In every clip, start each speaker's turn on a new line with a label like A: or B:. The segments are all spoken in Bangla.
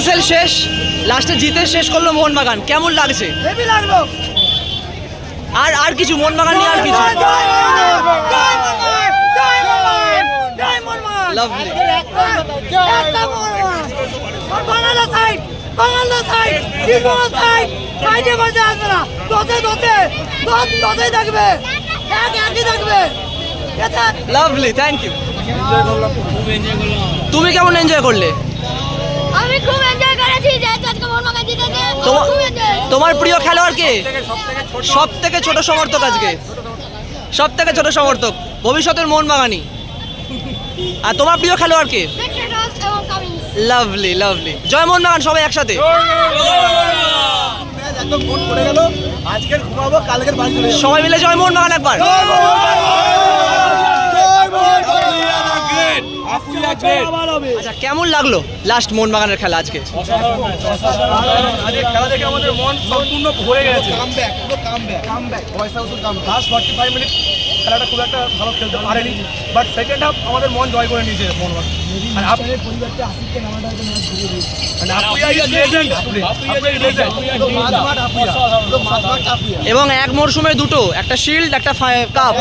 A: আইএসএল শেষ লাস্টে জিতে শেষ করল মোহনবাগান। কেমন লাগছে? আর আর কিছু? মোহনবাগান নিয়ে আর কিছু? Lovely.
B: Bangla side Bangla side side সাইডে বসে আসবে না। থাকবে এক একই থাকবে এটা
A: লাভলি থ্যাংক ইউ তুমি কেমন এনজয় করলে? তোমার প্রিয় খেলোয়াড় কে সব থেকে ছোট সমর্থক আজকে। সব থেকে ছোট সমর্থক। ভবিষ্যতের মোহনবাগানি আর তোমার প্রিয় খেলোয়াড় কে লাভলি লাভলি জয় মোহনবাগান সবাই একসাথে।
C: একদম ফোন করে গেল। আজকের ঘুমাবো কালকের বাড়ি চলে যাব।
A: সবাই মিলে জয় মোহনবাগান একবার। আচ্ছা কেমন লাগল লাস্ট মোহনবাগানের খেলা আজকে
C: খেলা দেখে আমাদের মন সম্পূর্ণ ভরে গেছে খেলাটা খুব একটা ভালো খেলতে পারেনি বাট সেকেন্ড হাফ মন জয় করে নিয়েছে মোহনবাগান আর পরিবারটা নামাটা ম্যাচ দিয়েছে মানে
A: এবং এক মরশুমে দুটো একটা শিল্ড একটা কাপ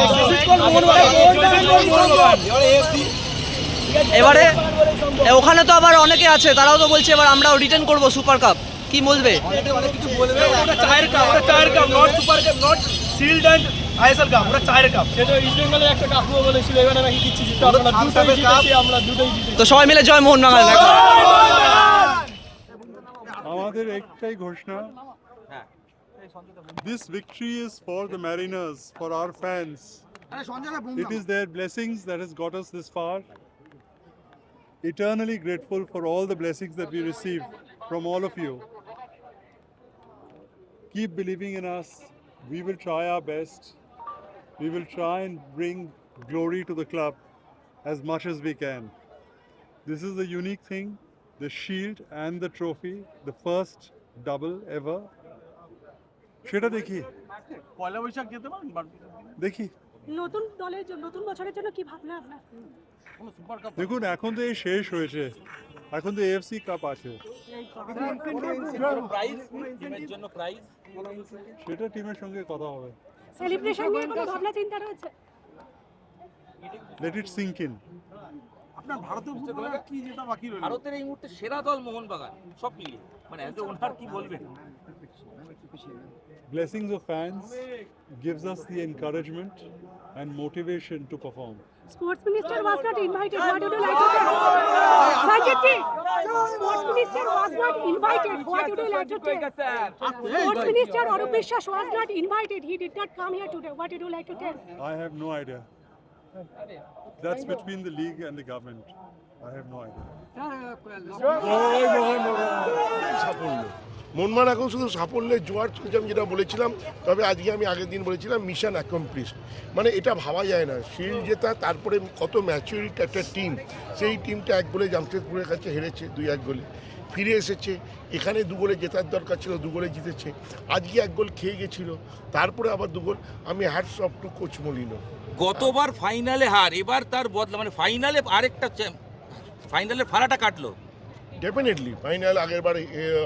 A: এবারে ওখানে তো আবার অনেকে আছে তারাও তো বলছে এবার আমরাও রিটার্ন করব সুপার কাপ কি বলবে
C: অনেক কিছু বলবে ওটা চায়ের কাপ ওটা চায়ের cup not super cup not shield and ISL cup ওটা চায়ের কাপ সেটা ইস্ট বেঙ্গলের একটা কাপ বলেছিল এবারে নাকি দিচ্ছি জিততে আমরা দুটোই জিতেছি আমরা দুটোই জিতেছি
A: তো সবাই মিলে জয় একবার।
D: আমাদের একটাই ঘোষণা This victory is for the Mariners, for our fans. It is their blessings that has got us this far. Eternally grateful for all the blessings that we receive from all of you. Keep believing in us. We will try our best. We will try and bring glory to the club as much as we can. This is a unique thing the shield and the trophy, the first double ever. সেটা দেখি
C: পয়লা বৈশাখ যেতে পারেন
D: দেখি
E: নতুন দলের জন্য নতুন বছরের জন্য কি ভাবনা আপনার?
D: দেখুন এখন তো এই শেষ হয়েছে। এখন তো এএফসি কাপ আছে। সেটা টিমের সঙ্গে কথা হবে।
E: সেলিব্রেশন নিয়ে কোনো ভাবনা চিন্তা রয়েছে?
D: লেট ইট সিঙ্ক ইন
F: ভারতের এই মুহূর্তে সেরা দল মোহনবাগান সব মিলিয়ে। মানে এজ ওনার কি বলবেন?
D: Blessings of fans gives us the encouragement and motivation to perform.
E: Sports Minister was not invited. What would you like to tell? Sports Minister was not invited. What would you like to tell? Sports Minister Arup Vishwas was not invited. He did not come here today. What would you like to tell?
D: I have no idea. That's between the league and the government. I have no idea.
G: মনমান এখন শুধু সাফল্যের জোয়ার চলছে আমি যেটা বলেছিলাম, তবে আজকে আমি আগের দিন বলেছিলাম মিশন অ্যাকমপ্লিশ মানে এটা ভাবা যায় না। শিল্ড জেতা, তারপরে কত ম্যাচুরিটি একটা টিম সেই টিমটা এক গোলে জামশেদপুরের কাছে হেরেছে, দুই এক গোলে। ফিরে এসেছে, এখানে দু গোলে জেতার দরকার ছিল, দু গোলে জিতেছে। আজকে এক গোল খেয়ে গেছিল, তারপরে আবার দু গোল, আমি hats off to coach Molina.
F: গতবার ফাইনালে হার, এবার তার বদলা মানে ফাইনালে আরেকটা ফাইনালের ফাড়াটা কাটলো।
G: ডেফিনেটলি ফাইনাল আগের বার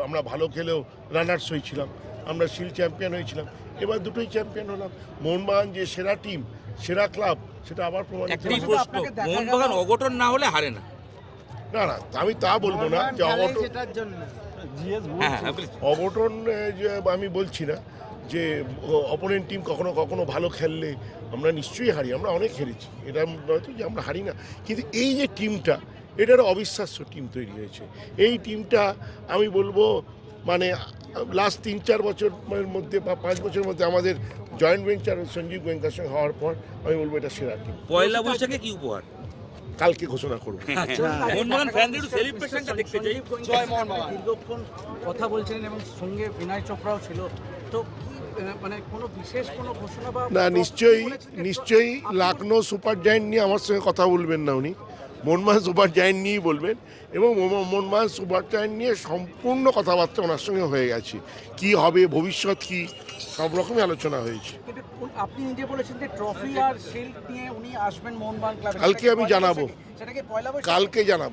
G: আমরা ভালো খেলেও রানার্স হয়েছিলাম আমরা শিল চ্যাম্পিয়ন হয়েছিলাম এবার দুটোই চ্যাম্পিয়ন হলাম। মোহনবাগান যে সেরা টিম সেরা ক্লাব সেটা আবার
F: মোহনবাগান অঘটন না হলে হারে না।
G: না না আমি তা বলব না যে অঘটন
F: হ্যাঁ হ্যাঁ।
G: অঘটন আমি বলছি না যে অপোনেন্ট টিম কখনো কখনো ভালো খেললে আমরা নিশ্চয়ই হারি। আমরা অনেক হেরেছি। এটা নয়তো যে আমরা হারি না। কিন্তু এই যে টিমটা এটার অবিশ্বাস্য টিম তৈরি হয়েছে। এই টিমটা আমি বলব মানে লাস্ট তিন চার বছরের মধ্যে বা পাঁচ বছরের মধ্যে আমাদের জয়েন্ট ভেঞ্চার সঞ্জীব গোয়েঙ্কার সঙ্গে হওয়ার পর আমি বলব এটা সেরা টিম
F: পয়লা বৈশাখে কি উপহার?
G: কালকে ঘোষণা করব।
F: মোহনবাগান ফ্যানদের একটু সেলিব্রেশনটা দেখতে চাই
A: জয় মোহনবাগান
H: দীর্ঘক্ষণ কথা বলছিলেন এবং সঙ্গে বিনয় চোপড়াও ছিল। তো মানে কোনো বিশেষ কোনো ঘোষণা বা
G: না নিশ্চয়ই নিশ্চয়ই লাকনো সুপার জায়েন্ট নিয়ে আমার সঙ্গে কথা বলবেন না উনি। মনমান সুপার জায়েন্ট নিয়েই বলবেন এবং মন- মনমান সুপার জায়েন্ট নিয়ে সম্পূর্ণ কথাবার্তা ওনার সঙ্গে হয়ে গেছে। কি হবে ভবিষ্যৎ কি সব রকমই আলোচনা হয়েছে।
H: আপনি নিজে বলেছেন যে ট্রফি আর শিল্ড নিয়ে উনি আসবেন মোহনবাগান ক্লাবে।
G: কালকে আমি জানাব।
H: সেটাকে
G: কালকে জানাব।